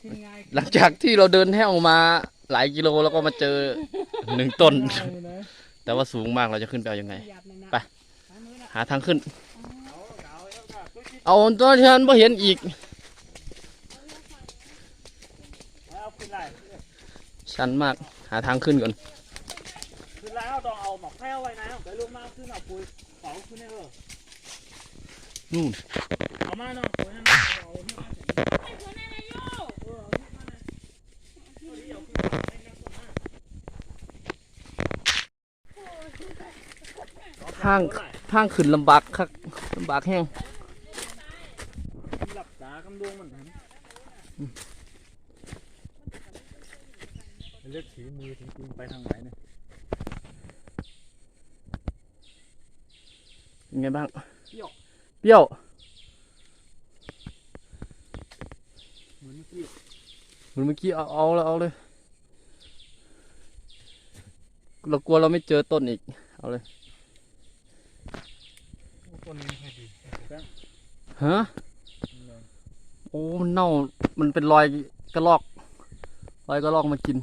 ขึ้นง่ายหลังจากที่เราเดินแห้วมาหลายกิโลแล้วก็มาเจอหนึ่งต้นง่ายเลยนะแต่ว่าสูงมากเราจะขึ้นไปเอายังไงหยาบหนักๆไปซ้ายมือน่ะหาทางขึ้น เอาเอาเอาเอาเอาตัวที่ฉันไม่เห็นอีกเอาขึ้นไล่ชันมากหาทางขึ้นก่อนขึ้นไล่เอาต้องเอาหมอกแพ้วไว้นะเดี๋ยวลงมาขึ้นเอาปุ๋ยเผาขึ้นให้เออนู่นเอามาเนาะปุ๋ยนั่นน่ะเอาเอานี่มาเสร็จ ไอ้คนนั้นอายุ เออเอานี่มาเลยเอานี่เอาขึ้นมาให้นักต้นมาเอา ทางเอไล่ทางขึ้นลำบากคักลำบากแห้งหลับตากำดวงมันนั้นเลือกถือมือจริงๆไปทางไหนเนี่ยเป็นไงบ้าง เปรี้ยวเปรี้ยวเหมือนเมื่อกี้เหมือนเมื่อกี้เอาเอาแล้วเอาเลย เรากลัวเราไม่เจอต้นอีก เอาเลยโอ้ ต้นนี้ไม่ค่อยดีแป้งฮะมันแรงโอ้มันเน่ามันเป็นรอยกระลอกรอยกระลอกมากิน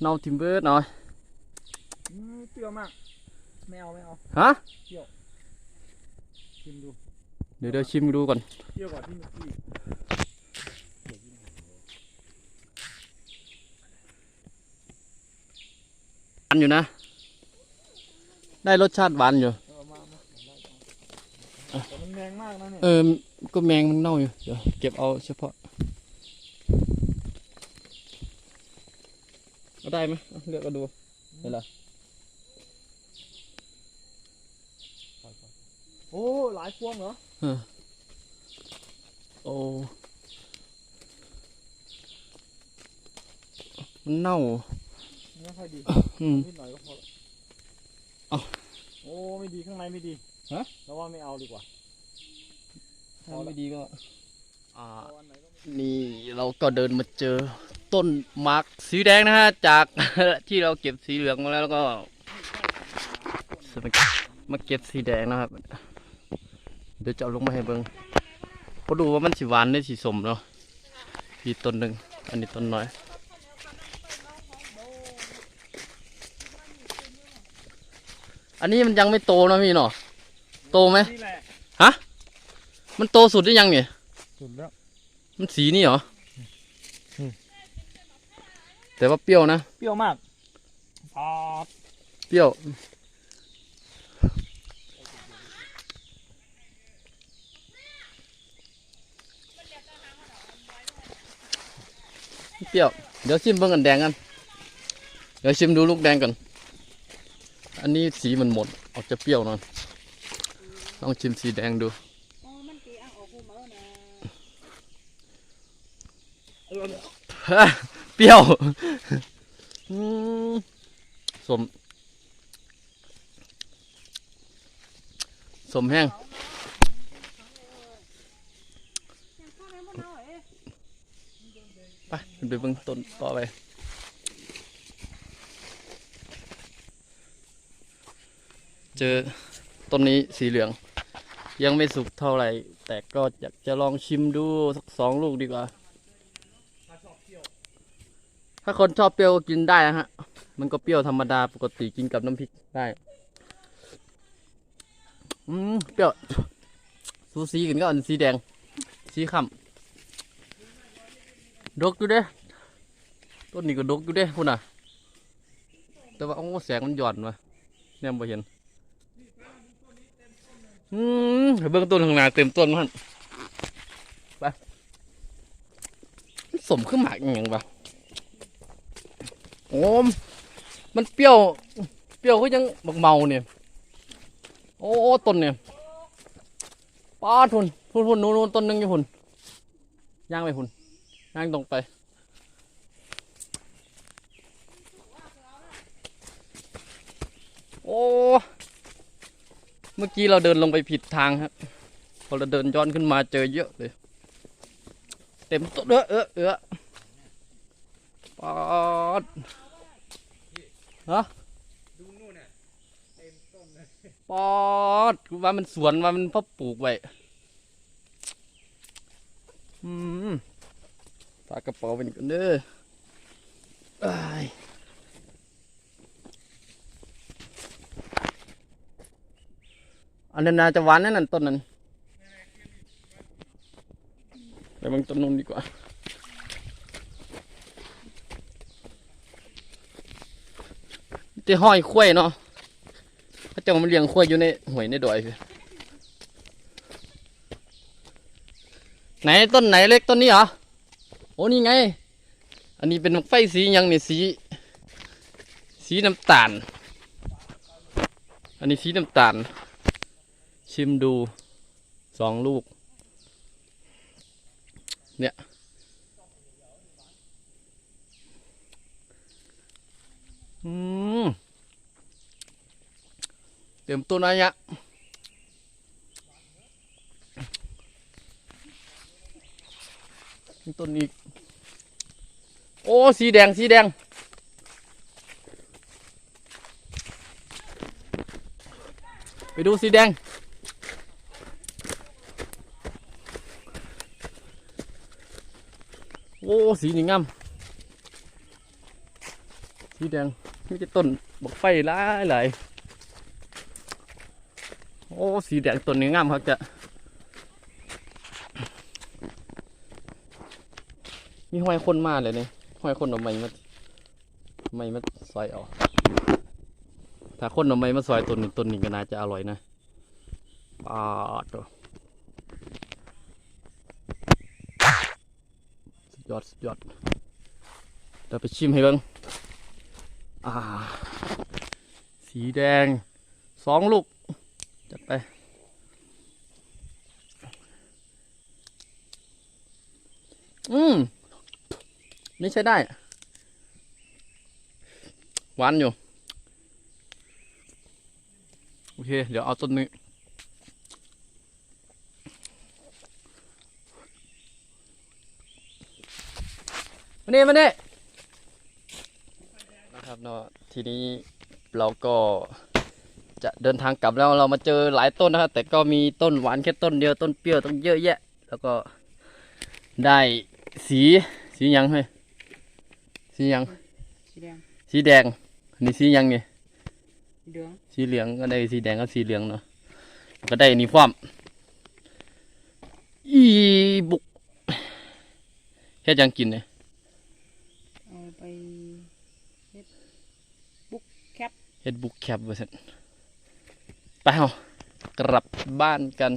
เน่าทิมเบิร์ดหน่อยอืมเปรี้ยวมากไม่เอาไม่เอาฮะชิมดูเดี๋ยวเดี๋ยวชิมดูก่อนเปรี้ยวกว่าที่เมื่อกี้หวานอยู่นะ ได้รสชาติหวานอยู่ เอามามาแต่มันแร งมากนะเนี่ยเออ ก็แมงมันเน่าอยู่ เดี๋ยวเก็บเอาเฉพาะเอาได้ไหมเอาเลือกก็ดูเห็นเหรอโอ้หลายพวงเหรอโอ้มันเน่า ไม่ค่อยดีอืม นิดหน่อยก็พอละเอา โอ้ไม่ดีข้างในไม่ดีฮะ แล้วว่าไม่เอาดีกว่า ถ้าไม่ดีก็อ่าเอาอันไหนก็ไม่นี่เราก็เดินมาเจอต้นมาร์กสีแดงนะฮะจากที่เราเก็บสีเหลืองมาแล้วแล้วก็มาเก็บสีแดงนะครับ เดี๋ยวจะเอาลงมาให้เบิงเพราะดูว่ามันสีหวานได้สีสมเนาะอีกต้นหนึ่งอันนี้ต้นน้อยอันนี้มันยังไม่โตเนอะพี่เนาะโตไหมนี่แหละ มันโตสุดหรือยังเนี่ย สุดแล้ว มันสีนี่เหรออมแต่ว่าเปรี้ยวนะ เปรี้ยวมากปอดเปรี้ยว เปรี้ยว เดี๋ยวชิมเบิ่งอันแดงกัน เดี๋ยวชิมดูลูกแดงก่อน อันนี้สีมันหมด ออกจะเปรี้ยวหน่อยลองชิมสีแดงดู อ๋อมันตีอ่างออกหูเมานะ เปรี้ยวสม สมแห้งไปหมดเลยเอ๊ะไปไปเบิ่งต้นต่อไปเจอต้นนี้สีเหลือง ยังไม่สุกเท่าไหร่ แต่ก็อยากจะลองชิมดูสักสองลูกดีกว่า ถ้าคนชอบเปรี้ยวก็กินได้นะฮะ มันก็เปรี้ยวธรรมดาปกติกินกับน้ำพริกได้ อืมเปรี้ยวสูสีกันก็อันสีแดง สีขำดกอยู่เด้ ต้นนี้ก็ดกอยู่เด้พุ่นน่ะ แต่ว่าโอ้แสงมันหย่อนมาเนี่ยบ่เห็น อืมเบิ่งต้นข้างหน้าเต็มต้นมันไปสมขึ้นหมากอย่างปะ โอ้มมันเปรี้ยว เปรี้ยวก็ยังบักเมาเนี่ยโอ้ต้นเนี่ยป้าทุนทุนทุนนู้นนู้นต้นหนึงอยู่พุ่นย่างไปพุ่นย่างตรงไปโอ้เมื่อกี้เราเดินลงไปผิดทางครับพอเราเดินย้อนขึ้นมาเจอเยอะเลย เต็มต้นเออเออเออ ปอดฮะดูนู่นน่ะเต็มต้นเลยปอดกูว่ามันสวนว่ามันพ่อปลูกไว้อืมฝากระเป๋าไปนี่กันเด้ออ้อันนั้นน่าจะหวานนั่นนะต้นนั้นไปเบางต้นนู้นดีกว่า ที่ห้อยข้วยเนาะพระเจ้ามันเลี้ยงข้วยอยู่ในหวยในดอยไหนต้นไหนเล็กต้นนี้เหรอโอ้นี่ไง อันนี้เป็นไฟสียังเนี่ยสี สีน้ำตาล อันนี้สีน้ำตาล ชิมดูสองลูก เนี่ย อืม เต็มตัวนะยะต้นอีก โอ้ สีแดง สีแดง ไปดูสีแดง โอ้ สีนี่งาม สีแดงม่ใช่ต้นบอกไฟหลายหลาย อ้สีแดงต้นนี้งามครับจะมีห้อยคนมาเลยนี่ห้อยคนเอาไม้มาไม้มาซอยเอาถ้าคนเอาไม้มาซอยต้นนี้ต้นนี้ก็น่าจะอร่อยนะปาดตัวสุดยอดสุดยอดเดี๋ยวไปชิมให้บิ่งอ่า สีแดงสองลูก จัดไป อืม นี่ใช้ได้ หวานอยู่ โอเค เดี๋ยวเอาต้นนี้มานี่มานี่นะครับเนาะทีนี้เราก็ จะเดินทางกลับแล้วเรามาเจอหลายต้นนะครับแต่ก็มีต้นหวานแค่ต้นเดียวต้นเปรี้ยวต้องเยอะแยะ แล้วก็ได้สีสีหยังเฮ้ยสีหยังสีแดงสีแดงอันนี้สีหยังนี่สีเหลืองสีเหลืองก็ได้สีแดงก็สีเหลืองเนาะก็ได้อันนี้พร้อมอีบุกแค่ยังกินเนี่ยเอาไปเฮ็ดบุ๊กแคปเฮ็ดบุกแคปว่าซั่น ไปเรากลับบ้านกัน